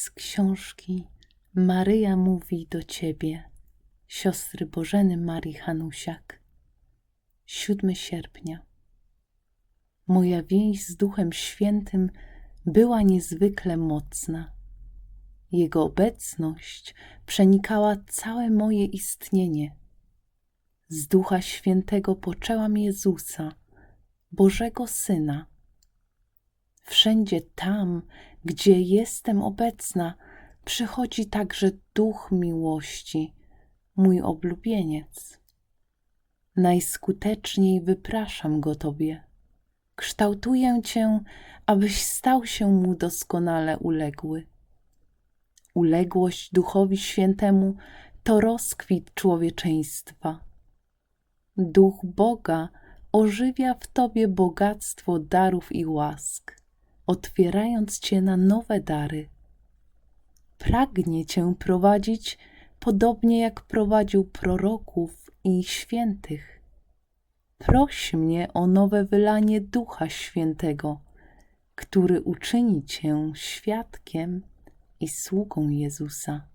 Z książki Maryja mówi do Ciebie, siostry Bożeny Marii Hanusiak. 7 sierpnia. Moja więź z Duchem Świętym była niezwykle mocna. Jego obecność przenikała całe moje istnienie. Z Ducha Świętego poczęłam Jezusa, Bożego Syna. Wszędzie tam, gdzie jestem obecna, przychodzi także Duch miłości, mój oblubieniec. Najskuteczniej wypraszam go Tobie. Kształtuję Cię, abyś stał się mu doskonale uległy. Uległość Duchowi Świętemu to rozkwit człowieczeństwa. Duch Boga ożywia w Tobie bogactwo darów i łask, otwierając Cię na nowe dary. Pragnie Cię prowadzić podobnie jak prowadził proroków i świętych. Proś mnie o nowe wylanie Ducha Świętego, który uczyni Cię świadkiem i sługą Jezusa.